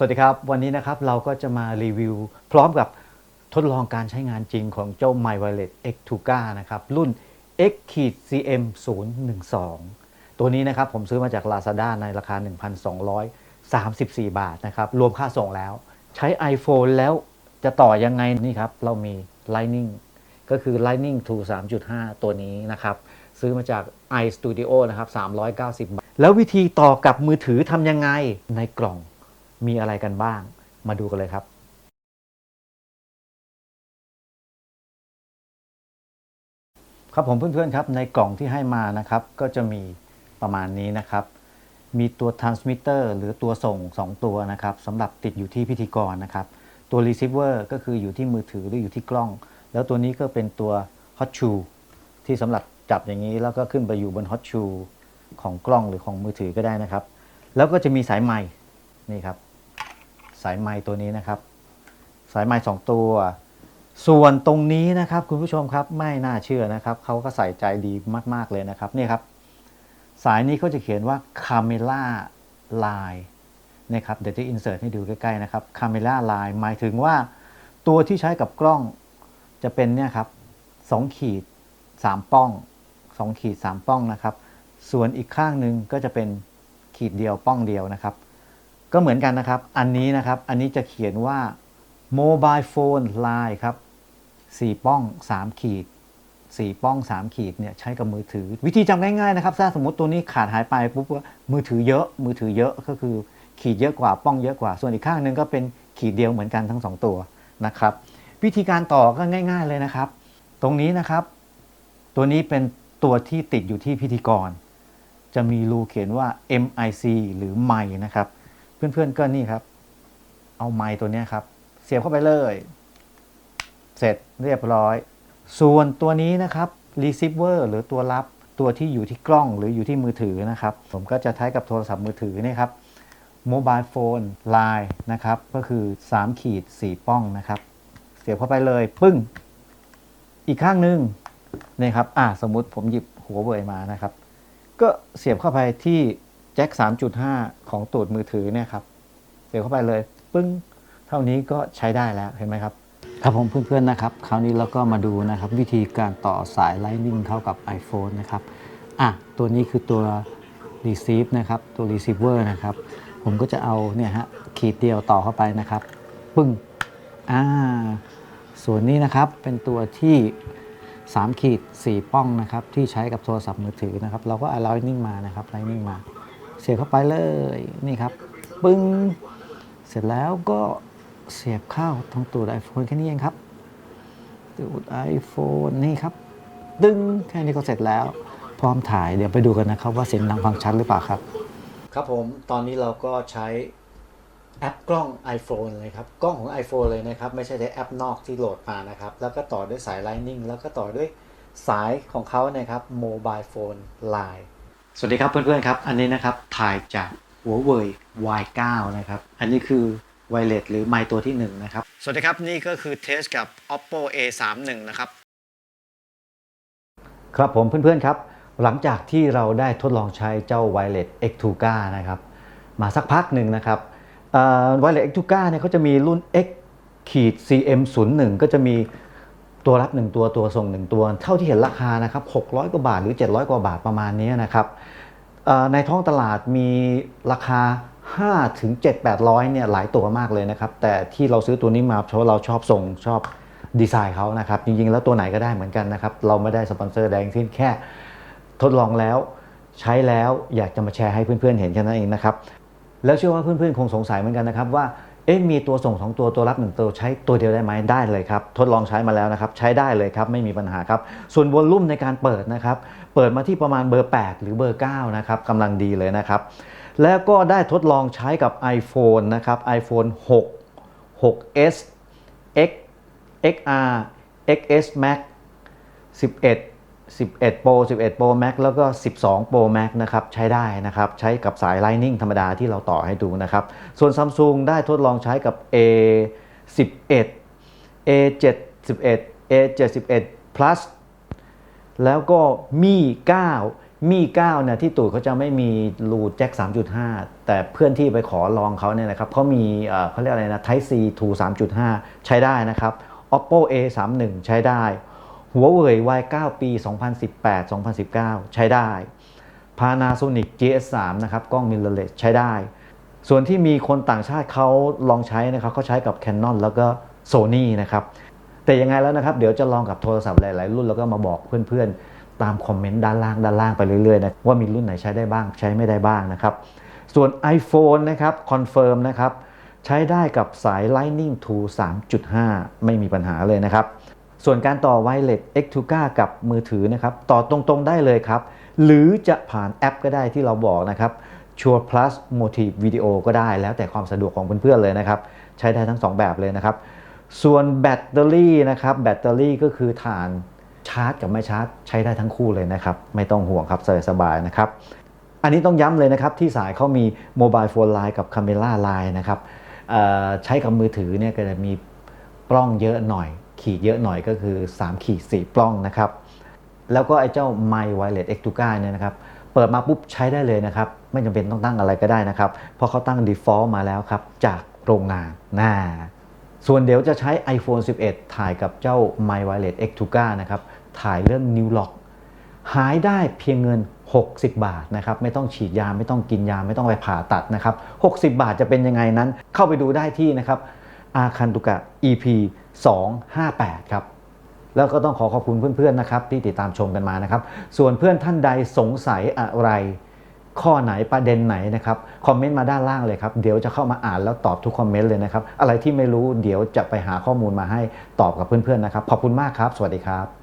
สวัสดีครับ วันนี้นะครับเราก็จะมารีวิว พร้อมกับทดลองการใช้งานจริงของเจ้า My Violet X t u g a นะครับ รุ่น X CM 0 1 2 ตัวนี้นะครับผมซื้อมาจาก Lazada ในราคา 1,234 บาทนะครับ รวมค่าส่งแล้ว ใช้ iPhone แล้วจะต่อยังไงนี่ครับ เรามี Lightning ก็คือ Lightning to 3.5 ตัวนี้นะครับ ซื้อมาจาก iStudio นะครับ 390 บาท แล้ววิธีต่อกับมือถือทำยังไงในกล่อง มีอะไรกันบ้าง มาดูกันเลยครับครับผมเพื่อนๆครับในกล่องที่ให้มานะครับ ก็จะมีประมาณนี้นะครับ มีตัว transmitter หรือตัวส่ง 2 ตัวนะครับสำหรับติดอยู่ที่พิธีกรนะครับ ตัว receiver ก็คืออยู่ที่มือถือหรืออยู่ที่กล้อง แล้วตัวนี้ก็เป็นตัว hot shoe ที่สำหรับจับอย่างนี้แล้วก็ขึ้นไปอยู่บน hot shoe ของกล้องหรือของมือถือก็ได้นะครับ แล้วก็จะมีสายไมค์นี่ครับ สายไม้ตัวนี้นะครับ สายไม้สองตัว ส่วนตรงนี้นะครับคุณผู้ชมครับไม่น่าเชื่อนะครับเขาก็ใส่ใจดีมาก ๆ เลยนะครับนี่ครับ สายนี้เขาจะเขียนว่า Camera Line นะครับเดี๋ยวจะอินเสิร์ตให้ดูใกล้ ๆ นะครับ Camera Line หมายถึงว่าตัวที่ใช้กับกล้องจะเป็นเนี่ยครับสองขีดสามป้องสองขีดสามป้องนะครับ ส่วนอีกข้างหนึ่งก็จะเป็นขีดเดียวป้องเดียวนะครับ ก็เหมือนกันนะครับ อันนี้นะครับ อันนี้จะเขียนว่า Mobile Phone Line ครับ 4 ป้อง 3 ขีด 4 ป้อง 3 ขีดเนี่ยใช้กับมือถือ วิธีจำง่ายๆนะครับ ถ้าสมมติตัวนี้ขาดหายไปปุ๊บมือถือเยอะ มือถือเยอะก็คือขีดเยอะกว่าป้องเยอะกว่า ส่วนอีกข้างหนึ่งก็เป็นขีดเดียวเหมือนกันทั้ง 2 ตัวนะครับ วิธีการต่อก็ง่าย ๆเลยนะครับ ตรงนี้นะครับ ตัวนี้เป็นตัวที่ติดอยู่ที่พิธีกร จะมีรูเขียนว่า MIC หรือไมค์นะครับ เพื่อนๆก็นี่ครับ เอาไม้ตัวนี้ครับ เสียบเข้าไปเลย เสร็จเรียบร้อย ส่วนตัวนี้นะครับ receiver หรือตัวรับตัวที่อยู่ที่กล้องหรืออยู่ที่มือถือนะครับ ผมก็จะใช้กับโทรศัพท์มือถือนี่ครับ mobile phone line นะครับ ก็คือ 3 ขีด 4 ป้องนะครับ เสียบเข้าไปเลย ปึ้ง อีกข้างหนึ่งนี่ครับอ่าสมมุติผมหยิบหัวเว่ยมานะครับ ก็เสียบเข้าไปที่ จ็ค 3.5 ของตูดมือถือเนี่ยครับเสียบเข้าไปเลยปึ้งเท่านี้ก็ใช้ได้แล้วเห็นไหมครับ ครับผมเพื่อนๆนะครับ คราวนี้เราก็มาดูนะครับวิธีการต่อสาย Lightning เข้ากับ iPhone นะครับอะตัวนี้คือตัว receive นะครับตัว receiver นะครับ ผมก็จะเอาเนี่ยฮะขีดเดียวต่อเข้าไปนะครับ ปึ้งอ่าส่วนนี้นะครับเป็นตัวที่3ขีด4ป้องนะครับที่ใช้กับโทรศัพท์มือถือนะครับ เราก็เอา Lightning มานะครับ Lightning มา เสียบเข้าไปเลยนี่ครับ ปึ้ง เสร็จแล้วก็เสียบเข้าตรงตูด iPhone แค่นี้เองครับ ตูด iPhone นี่ครับ ดึงแค่นี้ก็เสร็จแล้ว พร้อมถ่ายเดี๋ยวไปดูกันนะครับ ว่าเสียงดังฟังชัดหรือเปล่าครับ ครับผมตอนนี้เราก็ใช้แอปกล้อง iPhone เลยครับ กล้องของ iPhone เลยนะครับ ไม่ใช่ใช้แอปนอกที่โหลดมานะครับ แล้วก็ต่อด้วยสาย Lightning แล้วก็ต่อด้วยสายของเขานะครับ Mobile Phone Line สวัสดีครับเพื่อนๆครับ อันนี้นะครับถ่ายจากหัวเว่ย Y9 นะครับ อันนี้คือไวเลสหรือไมค์ตัวที่1นะครับ สวัสดีครับนี่ก็คือเทสกับ Oppo A31 นะครับ ครับผมเพื่อนๆครับ หลังจากที่เราได้ทดลองใช้เจ้า Wireless X t u g a นะครับ มาสักพักหนึ่งนะครับเอ่อ Wireless X t u g a เนี่ยเขาจะมีรุ่น X ขีด CM 0 1 ก็จะมี ตัวรับ 1 ตัวตัวส่ง 1 ตัว เท่าที่เห็นราคานะครับ600 กว่าบาทหรือ 700 กว่าบาทประมาณนี้นะครับในท้องตลาดมีราคา5ถึง7 800เนี่ยหลายตัวมากเลยนะครับ แต่ที่เราซื้อตัวนี้มาเพราะเราชอบส่งชอบดีไซน์เขานะครับ จริงๆ แล้วตัวไหนก็ได้เหมือนกันนะครับ เราไม่ได้สปอนเซอร์แดงสิ้นแค่ทดลองแล้ว ใช้แล้วอยากจะมาแชร์ให้เพื่อนๆเห็นแค่นั้นเองนะครับ แล้วเชื่อว่าเพื่อนๆคงสงสัยเหมือนกันนะครับว่า เอ๊ะมีตัวส่งสองตัวตัวรับหนึ่งตัวใช้ตัวเดียวได้ไหมได้เลยครับ ทดลองใช้มาแล้วนะครับ ใช้ได้เลยครับ ไม่มีปัญหาครับ ส่วนวอลลุ่มในการเปิดนะครับ เปิดมาที่ประมาณเบอร์ 8 หรือเบอร์ 9 นะครับกำลังดีเลยนะครับ แล้วก็ได้ทดลองใช้กับ iPhone นะครับ iPhone 6 6s X XR XS Max 11 11 Pro 11 Pro Max แล้วก็ 12 Pro Max นะครับใช้ได้นะครับใช้กับสาย Lightning ธรรมดาที่เราต่อให้ดูนะครับ ส่วน Samsung ได้ทดลองใช้กับ A 11 A 71 A 71 plus แล้วก็มี 9 มี 9เนี่ยที่ตูดเขาจะไม่มีรูแจ็ค 3.5 แต่เพื่อนที่ไปขอลองเขาเนี่ยนะครับเขามีเขาเรียกอะไรนะ Type C to 3.5 ใช้ได้นะครับ Oppo A 3 1 ใช้ได้ หัวเว่ย Y 9 ปี 2018 2019 ใช้ได้ Panasonic GS3 นะครับกล้อง mirrorless ใช้ได้ ส่วนที่มีคนต่างชาติเขาลองใช้นะครับเขาใช้กับ Canon แล้วก็ Sony นะครับ แต่ยังไงแล้วนะครับ เดี๋ยวจะลองกับโทรศัพท์หลาย ๆ รุ่นแล้วก็มาบอกเพื่อน ๆ ตามคอมเมนต์ด้านล่างด้านล่างไปเรื่อย ๆ นะว่ามีรุ่นไหนใช้ได้บ้างใช้ไม่ได้บ้างนะครับ ส่วน iPhone นะครับคอนเฟิร์มนะครับใช้ได้กับสาย Lightning to 3.5 ไม่มีปัญหาเลยนะครับ ส่วนการต่อ Wireless X2K กับมือถือนะครับ ต่อตรงๆได้เลยครับ หรือจะผ่านแอปก็ได้ที่เราบอกนะครับ Sure Plus Motive Video ก็ได้ แล้วแต่ความสะดวกของเพื่อนๆเลยนะครับ ใช้ได้ทั้ง 2 แบบเลยนะครับ ส่วนแบตเตอรี่นะครับ แบตเตอรี่ก็คือฐานชาร์จกับไม่ชาร์จ ใช้ได้ทั้งคู่เลยนะครับ ไม่ต้องห่วงครับสบายๆนะครับ อันนี้ต้องย้ำเลยนะครับ ที่สายเขามีโมบายโฟนไลน์กับคาเมล่าไลน์นะครับใช้กับมือถือเนี่ยก็จะมีปล้องเยอะหน่อย ขีดเยอะหน่อยก็คือ 3 ขีด 4 ปล้องนะครับ แล้วก็ไอ้เจ้า My Wireless X2K เนี่ยนะครับ เปิดมาปุ๊บใช้ได้เลยนะครับ ไม่จำเป็นต้องตั้งอะไรก็ได้นะครับ เพราะเขาตั้ง default มาแล้วครับ จากโรงงานน่าส่วนเดี๋ยวจะใช้ iPhone 11 ถ่ายกับเจ้า My Wireless X2K นะครับ ถ่ายเรื่อง New Lock หายได้เพียงเงิน 60 บาทนะครับ ไม่ต้องฉีดยา ไม่ต้องกินยา ไม่ต้องไปผ่าตัดนะครับ 60 บาทจะเป็นยังไงนั้น เข้าไปดูได้ที่นะครับ อาคันตุกะ EP 258 ครับ แล้วก็ต้องขอขอบคุณเพื่อนๆนะครับที่ติดตามชมกันมานะครับ ส่วนเพื่อนท่านใดสงสัยอะไร ข้อไหนประเด็นไหนนะครับคอมเมนต์มาด้านล่างเลยครับ เดี๋ยวจะเข้ามาอ่านแล้วตอบทุกคอมเมนต์เลยนะครับ อะไรที่ไม่รู้เดี๋ยวจะไปหาข้อมูลมาให้ตอบกับเพื่อนๆนะครับ ขอบคุณมากครับ สวัสดีครับ